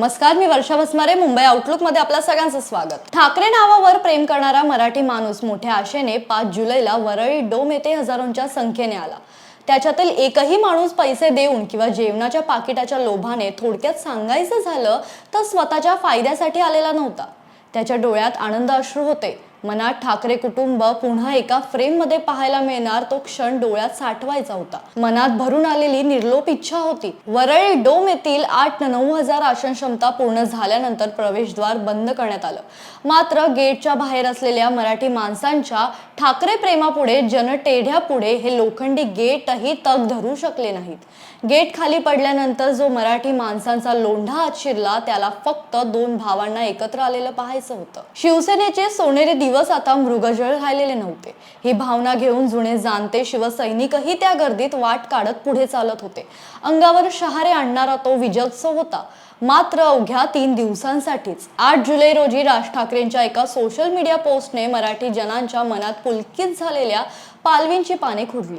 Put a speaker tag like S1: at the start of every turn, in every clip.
S1: नमस्कार मी वर्षा भस्मारे मुंबई आउटलुकमध्ये आपल्या सगळ्यांचं स्वागत. ठाकरे नावावर प्रेम करणारा मराठी माणूस मोठ्या आशेने पाच जुलैला वरळी डोम येथे हजारोंच्या संख्येने आला. त्याच्यातील एकही माणूस पैसे देऊन किंवा जेवणाच्या पाकिटाच्या लोभाने थोडक्यात सांगायचं झालं तर स्वतःच्या फायद्यासाठी आलेला नव्हता. त्याच्या डोळ्यात आनंद अश्रू होते. मनात ठाकरे कुटुंब पुन्हा एका फ्रेममध्ये पाहायला मिळणार तो क्षण डोळ्यात साठवायचा होता. मनात भरून आलेली निर्लोप इच्छा होती. वरळी डोम येथील आठ नऊ हजार आसन क्षमता पूर्ण झाल्यानंतर प्रवेशद्वार बंद करण्यात आलं. मात्र गेटच्या बाहेर असलेल्या मराठी माणसांच्या ठाकरे प्रेमापुढे जनटेढ्यापुढे हे लोखंडी गेटही तग धरू शकले नाहीत. गेट खाली पडल्यानंतर जो मराठी माणसांचा लोंढा आत शिरला त्याला फक्त दोन भावांना एकत्र आलेलं पाहायचं होतं. शिवसेनेचे सोनेरी दिवस आता मृगजळ राहिलेले नव्हते. ही भावना घेऊन जुने जाणते शिवसैनिकही त्या गर्दीत वाट काढत पुढे चालत होते. अंगावर शहारे आणणारा तो विजयोत्सव होता. मात्र अवघ्या तीन दिवसांसाठीच आठ जुलै रोजी राज ठाकरेंच्या एका सोशल मीडिया पोस्टने मराठी जनांच्या मनात पुलकित झालेल्या पालवींची पाने खुडली.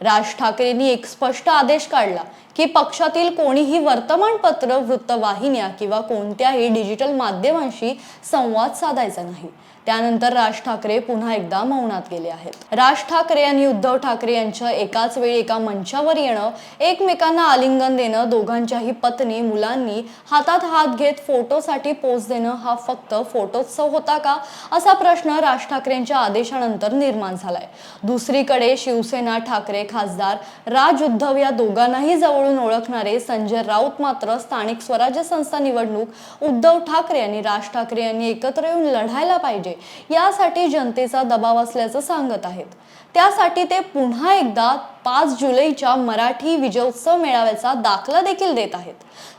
S1: राज ठाकरेंनी एक स्पष्ट आदेश काढला की पक्षातील कोणीही वर्तमानपत्र वृत्तवाहिन्या किंवा कोणत्याही डिजिटल माध्यमांशी संवाद साधायचा नाही. त्यानंतर राज ठाकरे पुन्हा एकदा मौनात गेले आहेत. राज ठाकरे आणि उद्धव ठाकरे यांच्या एकाच वेळी एका मंचावर येणं एकमेकांना आलिंगन देणं दोघांच्याही पत्नी मुलांनी हातात हात घेत फोटोसाठी पोच देणं हा फक्त फोटोत्सव होता का? असा प्रश्न राज ठाकरेंच्या आदेशानंतर निर्माण झालाय. दुसरीकडे शिवसेना ठाकरे खासदार राज उद्धव या दोघांनाही जवळून ओळखणारे संजय राऊत मात्र स्थानिक स्वराज्य संस्था निवडणूक उद्धव ठाकरे आणि राज ठाकरे यांनी एकत्र येऊन लढायला पाहिजे. यासाठी जनतेचा दबाव असल्याचं सांगत आहेत. त्यासाठी ते पुन्हा एकदा पाच जुलैच्या मराठी विजयोत्सव मेळाव्याचा दाखला देखील देत आहेत.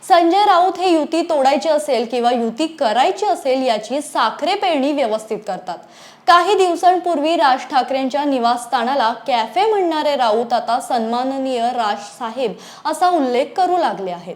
S1: संजय राऊत हे युती तोडायची असेल किंवा युती करायची असेल याची साखरे पेरणी व्यवस्थित करतात. काही दिवसांपूर्वी राज ठाकरेंच्या निवासस्थानाला कॅफे म्हणणारे राऊत आता सन्माननीय राज साहेब असा उल्लेख करू लागले आहेत.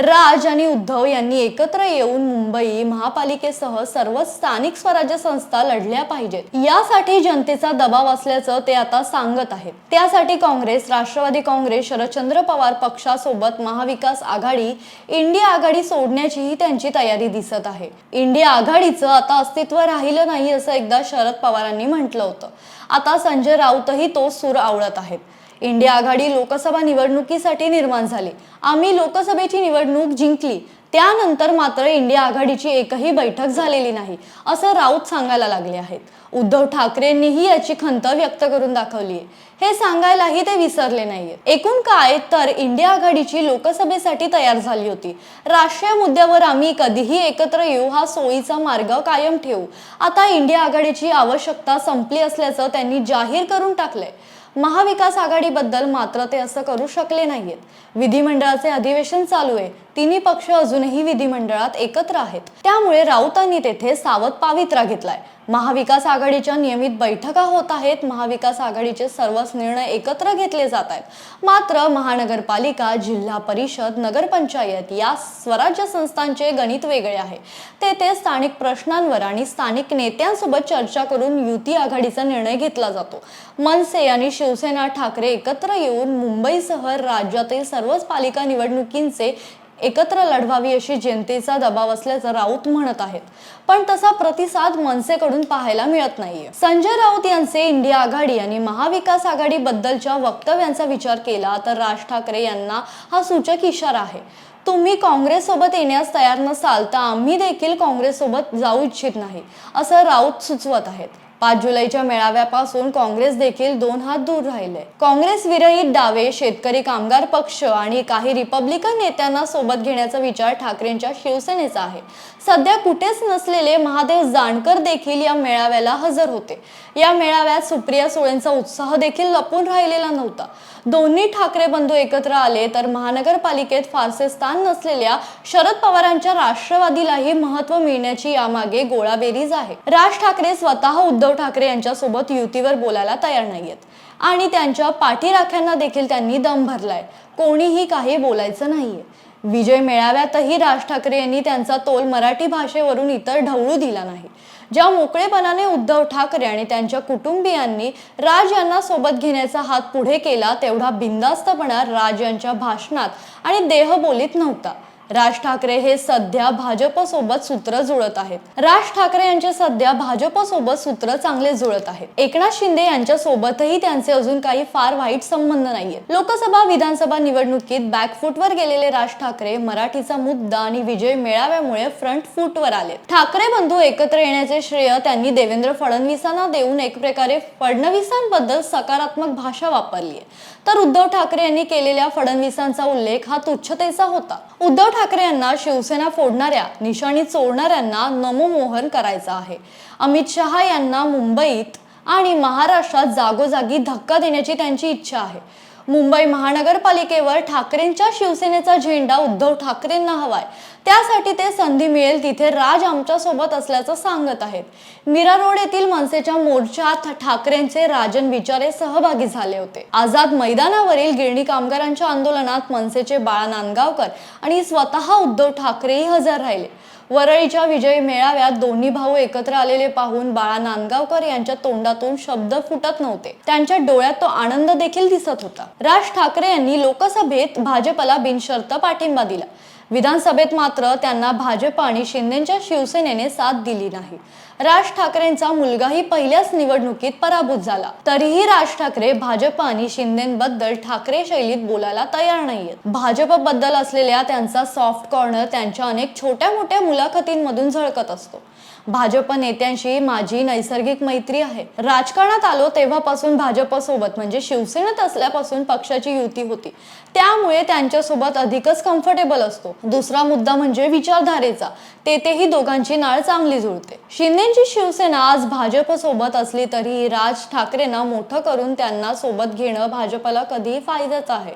S1: राज आणि उद्धव यांनी एकत्र येऊन मुंबई महापालिकेसह सर्व स्थानिक स्वराज्य संस्था लढल्या पाहिजेत. यासाठी जनतेचा दबाव असल्याचं ते आता सांगत आहेत. त्यासाठी काँग्रेस राष्ट्रवादी काँग्रेस शरदचंद्र पवार पक्षासोबत महाविकास आघाडी इंडिया आघाडी सोडण्याचीही त्यांची तयारी दिसत आहे. इंडिया आघाडीचं आता अस्तित्व राहिलं नाही असं एकदा शरद पवारांनी म्हटलं होतं. आता संजय राऊतही तो सूर आवळत आहेत. इंडिया आघाडी लोकसभा निवडणुकीसाठी निर्माण झाली. आम्ही लोकसभेची निवडणूक जिंकली. त्यानंतर मात्र इंडिया आघाडीची एकही बैठक झालेली नाही असं राऊत सांगायला लागले आहेत. उद्धव ठाकरेंनीही याची खंत व्यक्त करून दाखवली आहे. हे सांगायलाही ते विसरले नाहीये. एकूण काय तर इंडिया आघाडीची लोकसभेसाठी तयार झाली होती. राष्ट्रीय मुद्द्यावर आम्ही कधीही एकत्र येऊ हा सोयीचा मार्ग कायम ठेवू. आता इंडिया आघाडीची आवश्यकता संपली असल्याचं त्यांनी जाहीर करून टाकलंय. महाविकास आघाडीबद्दल मात्र ते असं करू शकले नाहीत विधिमंडळाचे अधिवेशन चालू आहे. तिन्ही पक्ष अजूनही विधिमंडळात एकत्र आहेत. त्यामुळे राऊतांनी तेथे सावध पावित्रा घेतलाय. महाविकास आघाडीच्या नियमित बैठका होत आहेत. महाविकास आघाडीचे सर्वच निर्णय एकत्र घेतले जात आहेत. मात्र महानगरपालिका जिल्हा परिषद नगरपंचायत या स्वराज्य संस्थांचे गणित वेगळे आहे. तेथे स्थानिक प्रश्नांवर आणि स्थानिक नेत्यांसोबत चर्चा करून युती आघाडीचा निर्णय घेतला जातो. मनसे आणि शिवसेना ठाकरे एकत्र येऊन मुंबईसह राज्यातील सर्वच पालिका निवडणुकींचे एकत्र लढवावी अशी जनतेचा दबाव असल्याचं राऊत म्हणत आहेत. पण तसा प्रतिसाद मनसेकडून पाहायला मिळत नाहीये. संजय राऊत यांचे इंडिया आघाडी आणि महाविकास आघाडी बद्दलच्या वक्तव्यांचा विचार केला तर राज ठाकरे यांना हा सूचक इशारा आहे. तुम्ही काँग्रेस सोबत येण्यास तयार नसाल तर आम्ही देखील काँग्रेस सोबत जाऊ इच्छित नाही असं राऊत सुचवत आहेत. पाच जुलैच्या मेळाव्यापासून काँग्रेस देखील दोन हात दूर राहिले. काँग्रेस विरहित डावे शेतकरी कामगार पक्ष आणि काही रिपब्लिकन नेत्यांना सोबत घेण्याचा विचार ठाकरेंच्या शिवसेनेचा आहे. सध्या कुठेच नसलेले महादेव जानकर देखील या मेळाव्याला हजर होते. या मेळाव्यात सुप्रिया सुळेंचा उत्साह देखील लपून राहिलेला नव्हता. दोन्ही ठाकरे बंधू एकत्र आले तर महानगरपालिकेत फारसे स्थान नसलेल्या शरद पवारांच्या राष्ट्रवादीलाही महत्त्व मिळण्याची यामागे गोळाबेरीज आहे. राज ठाकरे स्वतः उद्धव ठाकरे यांच्यासोबत युतीवर बोलायला तयार नाहीयेत. आणि त्यांच्या पाठीराख्यांना देखील त्यांनी दम भरलाय. कोणीही काही बोलायचं नाहीये. विजय मेळाव्यातही राज ठाकरे यांनी त्यांचा तोल मराठी भाषेवरून इतर ढवळू दिला नाही. ज्या मोकळेपणाने उद्धव ठाकरे आणि त्यांच्या कुटुंबियांनी राज यांना सोबत घेण्याचा हात पुढे केला तेवढा बिंदास्तपणा राज यांच्या भाषणात आणि देहबोलीत नव्हता. राज ठाकरे हे सध्या भाजप सोबत सूत्र जुळत आहेत. राज ठाकरे यांचे सध्या भाजपसोबत सूत्र चांगले जुळत आहेत एकनाथ शिंदे यांच्या सोबतही त्यांचे अजून काही फार वाईट संबंध नाहीये. लोकसभा विधानसभा निवडणुकीत बॅकफुटवर गेलेले राज ठाकरे मराठीचा मुद्दा आणि विजय मेळाव्यामुळे फ्रंट फूटवर आले. ठाकरे बंधू एकत्र येण्याचे श्रेय त्यांनी देवेंद्र फडणवीसांना देऊन एक प्रकारे फडणवीसांबद्दल सकारात्मक भाषा वापरली तर उद्धव ठाकरे यांनी केलेल्या फडणवीसांचा उल्लेख हा तुच्छतेचा होता. उद्धव ठाकरे यांना शिवसेना फोडणाऱ्या निशाणी चोरणाऱ्यांना नमोमोहन करायचा आहे. अमित शहा यांना मुंबईत आणि महाराष्ट्रात जागोजागी धक्का देण्याची त्यांची इच्छा आहे. मुंबई महानगरपालिकेवर ठाकरेंच्या शिवसेनेचा झेंडा उद्धव ठाकरेंना हवाय. त्यासाठी ते संधी मिळेल तिथे राज आमच्यासोबत असल्याचं सांगत आहेत. मीरा रोड येथील मनसेच्या मोर्चात ठाकरेंचे राजन विचारे सहभागी झाले होते. आझाद मैदानावरील गिरणी कामगारांच्या आंदोलनात मनसेचे बाळा नांदगावकर आणि स्वतः उद्धव ठाकरेही हजर राहिले. वरळीच्या विजय मेळाव्यात दोन्ही भाऊ एकत्र आलेले पाहून बाळा नांदगावकर यांच्या तोंडातून शब्द फुटत नव्हते. त्यांच्या डोळ्यात तो आनंद देखील दिसत होता. राज ठाकरे यांनी लोकसभेत भाजपला बिनशर्त पाठिंबा दिला. विधानसभेत मात्र त्यांना भाजप आणि शिंदेच्या शिवसेनेने साथ दिली नाही. राज ठाकरेंचा मुलगाही पहिल्याच निवडणुकीत पराभूत झाला. तरीही राज ठाकरे भाजप आणि शिंदेबद्दल ठाकरे शैलीत बोलायला तयार नाहीयेत. भाजपबद्दल असलेल्या त्यांचा सॉफ्ट कॉर्नर त्यांच्या अनेक छोट्या मोठ्या मुलाखतींमधून झळकत असतो. भाजप नेत्यांशी माझी नैसर्गिक मैत्री आहे. राजकारणात आलो तेव्हापासून भाजप सोबत म्हणजे शिवसेनेत असल्यापासून पक्षाची युती होती. त्यामुळे त्यांच्यासोबत अधिकच कम्फर्टेबल असतो. दुसरा मुद्दा म्हणजे विचारधारेचा. तेथेही दोघांची नाळ चांगली जुळते. शिंदेची शिवसेना आज भाजप सोबत असली तरी राज ठाकरेंना मोठं करून त्यांना सोबत घेणं भाजपला कधीही फायद्याचं आहे.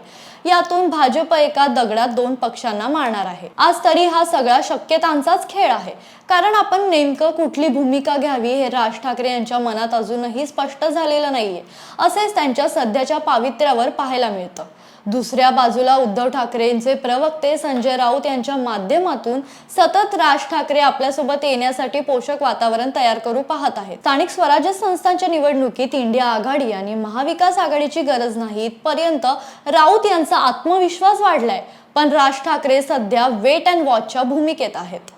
S1: यातून भाजप एका दगडात दोन पक्षांना मारणार आहे. आज तरी हा सगळा शक्यतांचाच खेळ आहे. कारण आपण नेमकं कुठली भूमिका घ्यावी हे राज ठाकरे यांच्या मनात अजूनही स्पष्ट झालेलं नाहीये. असेच त्यांच्या सध्याच्या पावित्र्यावर पाहायला मिळतं. दुसऱ्या बाजूला उद्धव ठाकरेंचे प्रवक्ते संजय राऊत यांच्या माध्यमातून सतत राज ठाकरे आपल्यासोबत येण्यासाठी पोषक वातावरण तयार करू पाहत आहेत. स्थानिक स्वराज्य संस्थांच्या निवडणुकीत इंडिया आघाडी आणि महाविकास आघाडीची गरज नाही पर्यंत राऊत यांचा आत्मविश्वास वाढलाय. पण राज ठाकरे सध्या वेट अँड वॉचच्या भूमिकेत आहेत.